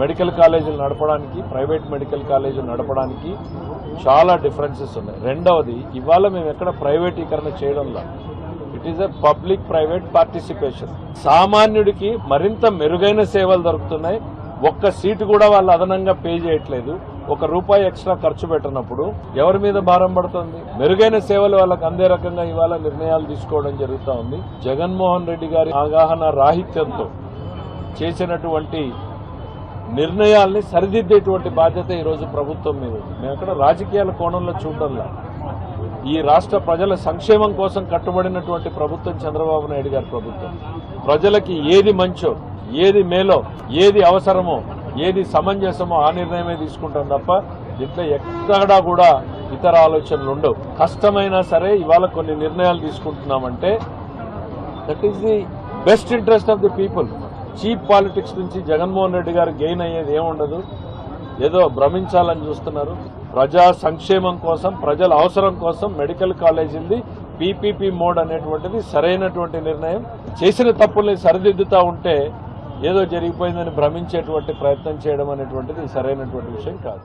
Medical కాలేజీలు నడపడానికి private medical కాలేజీలు నడపడానికి చాలా డిఫరెన్సెస్ ఉన్నాయి. రెండవది ఇవాళ మేము ఎక్కడ ప్రైవేటీకరణ చేయడంలో it is a public private participation సామాన్యుడికి మరింత మెరుగైన సేవలు దొరుకుతున్నాయి. ఒక్క సీటు కూడా వాళ్ళు అదనంగా పే చేయట్లేదు. ఒక రూపాయి ఎక్స్ట్రా ఖర్చు పెట్టినప్పుడు ఎవరి మీద భారం పడుతుంది? మెరుగైన సేవలు వాళ్ళకి అందే రకంగా ఇవాళ నిర్ణయాలు తీసుకోవడం జరుగుతూ ఉంది. జగన్మోహన్ రెడ్డి గారి అవగాహన రాహిత్యంతో చేసినటువంటి నిర్ణయాల్ని సరిదిద్దేటువంటి బాధ్యత ఈరోజు ప్రభుత్వం మీద ఉంది. మేము అక్కడ రాజకీయాల కోణంలో చూడడంలా. ఈ రాష్ట్ర ప్రజల సంక్షేమం కోసం కట్టుబడినటువంటి ప్రభుత్వం చంద్రబాబు నాయుడు గారి ప్రభుత్వం. ప్రజలకి ఏది మంచో ఏది మేలో ఏది అవసరమో ఏది సమంజసమో ఆ నిర్ణయమే తీసుకుంటాం తప్ప దీంట్లో ఎక్కడా కూడా ఇతర ఆలోచనలు ఉండవు. కష్టమైనా సరే ఇవాళ కొన్ని నిర్ణయాలు తీసుకుంటున్నామంటే that is the best interest of the people cheap politics నుంచి జగన్మోహన్ రెడ్డి గారు గెయిన్ అయ్యేది ఏముండదు. ఏదో భ్రమించాలని చూస్తున్నారు. ప్రజా సంక్షేమం కోసం ప్రజల అవసరం కోసం మెడికల్ కాలేజీలది పీపీపీ మోడ్ అనేటువంటిది సరైనటువంటి నిర్ణయం. చేసిన తప్పుల్ని సరిదిద్దుతా ఉంటే ఏదో జరిగిపోయిందని భ్రమించేటువంటి ప్రయత్నం చేయడం అనేటువంటిది సరైనటువంటి విషయం కాదు.